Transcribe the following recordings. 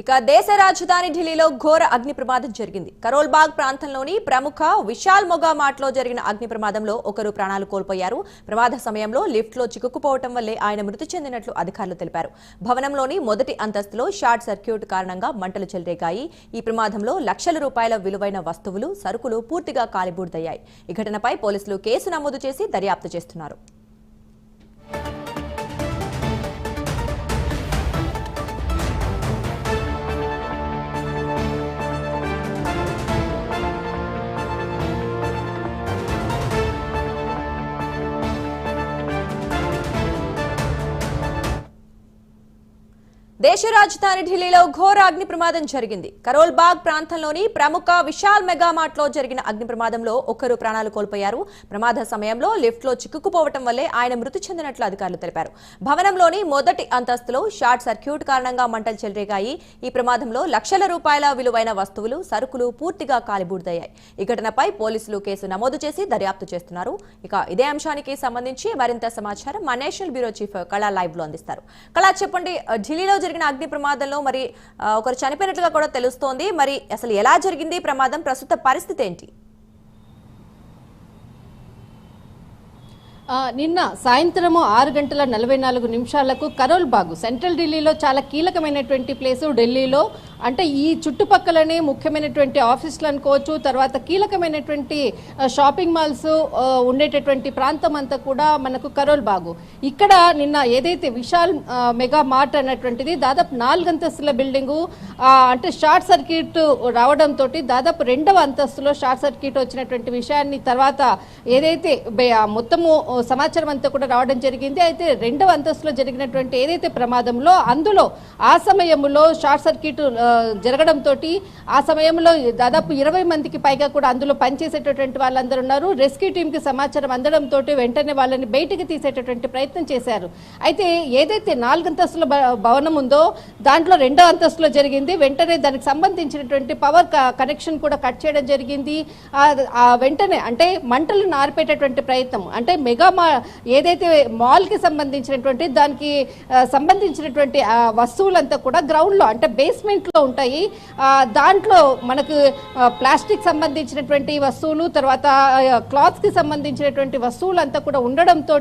ఇక దేశ రాజధాని ఢిల్లీలో ఘోర అగ్ని ప్రమాదం జరిగింది. కరోల్బాగ్ ప్రాంతంలోని ప్రముఖ విశాల్ మొగా మాట్లో జరిగిన అగ్ని ప్రమాదంలో ఒకరు ప్రాణాలు కోల్పోయారు. ప్రమాద సమయంలో లిఫ్ట్లో చిక్కుకుపోవటం వల్లే ఆయన మృతి చెందినట్లు అధికారులు తెలిపారు. భవనంలోని మొదటి అంతస్తులో షార్ట్ సర్క్యూట్ కారణంగా మంటలు చెలరేగాయి. ఈ ప్రమాదంలో లక్షల రూపాయల విలువైన వస్తువులు సరుకులు పూర్తిగా కాలిబూడిదయ్యాయి. ఈ ఘటనపై పోలీసులు కేసు నమోదు చేసి దర్యాప్తు చేస్తున్నారు. దేశ రాజధాని ఢిల్లీలో ఘోర అగ్ని ప్రమాదం జరిగింది. కరోల్ బాగ్ ప్రాంతంలోని ప్రముఖ విశాల్ మెగామార్ట్లో జరిగిన అగ్ని ప్రమాదంలో ఒకరు ప్రాణాలు కోల్పోయారు. ప్రమాద సమయంలో లిఫ్ట్లో చిక్కుకుపోవటం వల్లే ఆయన మృతి చెందినట్లు అధికారులు తెలిపారు. భవనంలోని మొదటి అంతస్తులో షార్ట్ సర్క్యూట్ కారణంగా మంటలు చెలరేగాయి. ఈ ప్రమాదంలో లక్షల రూపాయల విలువైన వస్తువులు సరుకులు పూర్తిగా కాలిబూడిదయ్యాయి. ఈ ఘటనపై పోలీసులు కేసు నమోదు చేసి దర్యాప్తు చేస్తున్నారు. ఇక ఇదే అంశానికి సంబంధించి మరింత సమాచారం మా నేషనల్ బ్యూరో చీఫ్ కళా లైవ్లో అందిస్తారు. కళా చెప్పండి ఢిల్లీలో జరిగిన అగ్ని ప్రమాదంలో మరి ఒకరు చనిపోయినట్లుగా కూడా తెలుస్తోంది. మరి అసలు ఎలా జరిగింది ప్రమాదం? ప్రస్తుత పరిస్థితి ఏంటి? ఆ, నిన్న సాయంత్రము ఆరు గంటల నలభై నాలుగు నిమిషాలకు కరోల్ బాగు సెంట్రల్ ఢిల్లీలో చాలా కీలకమైనటువంటి ప్లేసు. ఢిల్లీలో అంటే ఈ చుట్టుపక్కలనే ముఖ్యమైనటువంటి ఆఫీసులు అనుకోవచ్చు తర్వాత కీలకమైనటువంటి షాపింగ్ మాల్స్ ఉండేటటువంటి ప్రాంతం అంతా కూడా మనకు కరోల్ బాగు ఇక్కడ నిన్న ఏదైతే విశాల్ మెగా మార్ట్ అన్నటువంటిది దాదాపు నాలుగు అంతస్తుల బిల్డింగు అంటే షార్ట్ సర్క్యూట్ రావడంతో దాదాపు రెండవ అంతస్తులో షార్ట్ సర్క్యూట్ వచ్చినటువంటి విషయాన్ని తర్వాత ఏదైతే బె- ఆ మొత్తము సమాచారం అంతా కూడా రావడం జరిగింది. అయితే రెండవ అంతస్తులో జరిగినటువంటి ఏదైతే ప్రమాదంలో అందులో ఆ సమయంలో షార్ట్ సర్క్యూట్ జరగడంతో ఆ సమయంలో దాదాపు ఇరవై మందికి పైగా కూడా అందులో పనిచేసేటటువంటి వాళ్ళందరూ ఉన్నారు. రెస్క్యూ టీంకి సమాచారం అందడంతో వెంటనే వాళ్ళని బయటికి తీసేటటువంటి ప్రయత్నం చేశారు. అయితే ఏదైతే నాలుగు అంతస్తుల భ- భవనం ఉందో దాంట్లో రెండో అంతస్తులో జరిగింది. వెంటనే దానికి సంబంధించినటువంటి పవర్ కనెక్షన్ కూడా కట్ చేయడం జరిగింది. వెంటనే అంటే మంటలు నార్పేటటువంటి ప్రయత్నం అంటే మెగా మా ఏదైతే మాల్కి సంబంధించినటువంటి దానికి సంబంధించినటువంటి వస్తువులంతా కూడా గ్రౌండ్లో అంటే బేస్మెంట్లో ఉంటాయి. దాంట్లో మనకు ప్లాస్టిక్ సంబంధించినటువంటి వస్తువులు తర్వాత క్లాత్స్కి సంబంధించినటువంటి వస్తువులంతా కూడా ఉండడంతో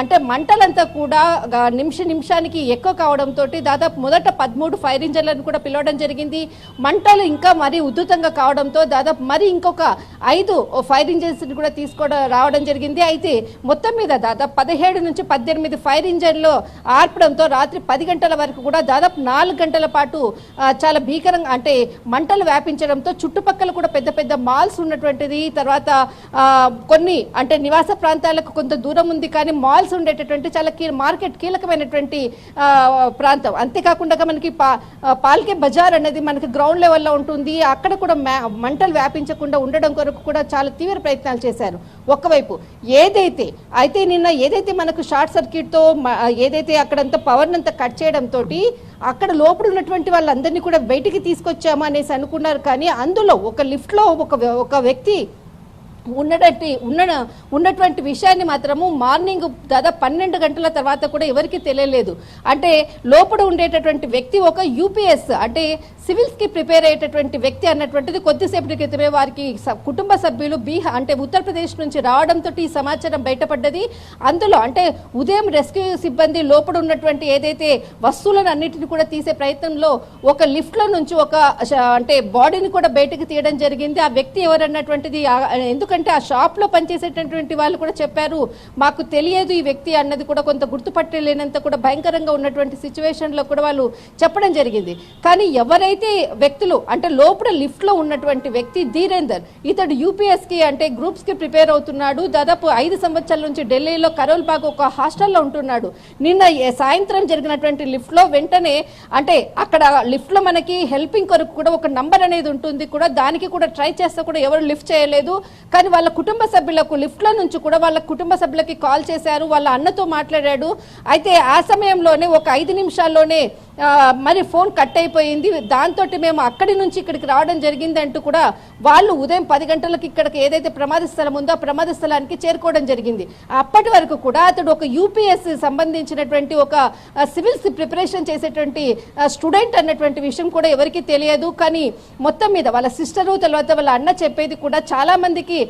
అంటే మంటలంతా కూడా నిమిష నిమిషానికి ఎక్కువ కావడంతో దాదాపు మొదట పదమూడు ఫైర్ ఇంజన్లను కూడా పిలవడం జరిగింది. మంటలు ఇంకా మరీ ఉధృతంగా కావడంతో దాదాపు మరి ఇంకొక ఐదు ఫైర్ ఇంజన్స్ కూడా తీసుకోవడం రావడం జరిగింది. అయితే మొత్తం మీద దాదాపు పదిహేడు నుంచి పద్దెనిమిది ఫైర్ ఇంజన్లు ఆర్పడంతో రాత్రి పది గంటల వరకు కూడా దాదాపు నాలుగు గంటల పాటు చాలా భీకరంగా అంటే మంటలు వ్యాపించడంతో చుట్టుపక్కల కూడా పెద్ద పెద్ద మాల్స్ ఉన్నటువంటిది తర్వాత కొన్ని అంటే నివాస ప్రాంతాలకు కొంత దూరం ఉంది కానీ మాల్స్ ఉండేటటువంటి చాలా మార్కెట్ కీలకమైనటువంటి ప్రాంతం. అంతేకాకుండా మనకి పా పాల్కే బజార్ అనేది మనకి గ్రౌండ్ లెవెల్లో ఉంటుంది. అక్కడ కూడా మ్యా- మంటలు వ్యాపించకుండా ఉండడం కొరకు కూడా చాలా తీవ్ర ప్రయత్నాలు చేశారు. ఒకవైపు ఏదైతే అయితే నిన్న ఏదైతే మనకు షార్ట్ సర్క్యూట్తో ఏదైతే అక్కడంతా పవర్నంతా కట్ చేయడంతో అక్కడ లోపల ఉన్నటువంటి వాళ్ళందరినీ కూడా బయటికి తీసుకొచ్చామా అనేసి అనుకున్నారు. కానీ అందులో ఒక లిఫ్ట్లో ఒక ఒక వ్యక్తి ఉన్నటువంటి ఉన్న ఉన్నటువంటి విషయాన్ని మాత్రము మార్నింగ్ దాదాపు పన్నెండు గంటల తర్వాత కూడా ఎవరికి తెలియలేదు. అంటే లోపల ఉండేటటువంటి వ్యక్తి ఒక యూపీఎస్ అంటే సివిల్స్కి ప్రిపేర్ అయ్యేటటువంటి వ్యక్తి అన్నటువంటిది కొద్దిసేపటి క్రితమే వారికి కుటుంబ సభ్యులు బీహార్ అంటే ఉత్తరప్రదేశ్ నుంచి రావడంతో ఈ సమాచారం బయటపడ్డది. అందులో అంటే ఉదయం రెస్క్యూ సిబ్బంది లోపల ఉన్నటువంటి ఏదైతే వస్తువులను అన్నిటిని కూడా తీసే ప్రయత్నంలో ఒక లిఫ్ట్లో నుంచి ఒక అంటే బాడీని కూడా బయటకు తీయడం జరిగింది. ఆ వ్యక్తి ఎవరన్నటువంటిది ఎందుకు ఎందుకంటే ఆ షాప్లో పనిచేసేటటువంటి వాళ్ళు కూడా చెప్పారు మాకు తెలియదు ఈ వ్యక్తి అన్నది కూడా కొంత గుర్తుపట్టలేనంత కూడా భయంకరంగా ఉన్నటువంటి సిచ్యువేషన్లో కూడా వాళ్ళు చెప్పడం జరిగింది. కానీ ఎవరైతే వ్యక్తులు అంటే లోపల లిఫ్ట్లో ఉన్నటువంటి వ్యక్తి ధీరేందర్ ఇతడు యూపీఎస్కి అంటే గ్రూప్స్కి ప్రిపేర్ అవుతున్నాడు. దాదాపు ఐదు సంవత్సరాల నుంచి ఢిల్లీలో కరోల్ బాగ్ ఒక హాస్టల్లో ఉంటున్నాడు. నిన్న సాయంత్రం జరిగినటువంటి లిఫ్ట్లో వెంటనే అంటే అక్కడ లిఫ్ట్లో మనకి హెల్పింగ్ కొరకు కూడా ఒక నంబర్ అనేది ఉంటుంది కూడా దానికి కూడా ట్రై చేస్తే కూడా ఎవరు లిఫ్ట్ చేయలేదు. కానీ కానీ వాళ్ళ కుటుంబ సభ్యులకు లిఫ్ట్లో నుంచి కూడా వాళ్ళ కుటుంబ సభ్యులకి కాల్ చేశారు వాళ్ళ అన్నతో మాట్లాడాడు. అయితే ఆ సమయంలోనే ఒక ఐదు నిమిషాల్లోనే మరి ఫోన్ కట్ అయిపోయింది. దాంతో మేము అక్కడి నుంచి ఇక్కడికి రావడం జరిగింది అంటూ కూడా వాళ్ళు ఉదయం పది గంటలకు ఇక్కడికి ఏదైతే ప్రమాద స్థలం ఉందో ఆ ప్రమాద స్థలానికి చేరుకోవడం జరిగింది. అప్పటి వరకు కూడా అతడు ఒక యూపీఎస్ సంబంధించినటువంటి ఒక సివిల్స్ ప్రిపరేషన్ చేసేటువంటి స్టూడెంట్ అన్నటువంటి విషయం కూడా ఎవరికి తెలియదు. కానీ మొత్తం మీద వాళ్ళ సిస్టరు తర్వాత వాళ్ళ అన్న చెప్పేది కూడా చాలా మందికి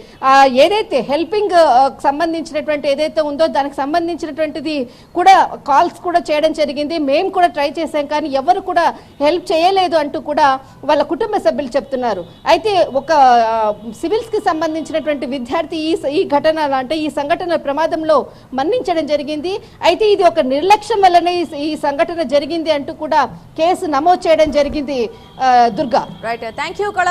ఏదైతే హెల్పింగ్ సంబంధించినటువంటి ఏదైతే ఉందో దానికి సంబంధించినటువంటిది కూడా కాల్స్ కూడా చేయడం జరిగింది. మేము కూడా ట్రై చేసాం కానీ ఎవరు కూడా హెల్ప్ చేయలేదు అంటూ కూడా వాళ్ళ కుటుంబ సభ్యులు చెప్తున్నారు. అయితే ఒక సివిల్స్కి సంబంధించినటువంటి విద్యార్థి ఈ ఈ ఘటన అంటే ఈ సంఘటన ప్రమాదంలో మరణించడం జరిగింది. అయితే ఇది ఒక నిర్లక్ష్యం వల్లనే ఈ- సంఘటన జరిగింది అంటూ కూడా కేసు నమోదు చేయడం జరిగింది దుర్గా. రైట్ థ్యాంక్ యూ కళ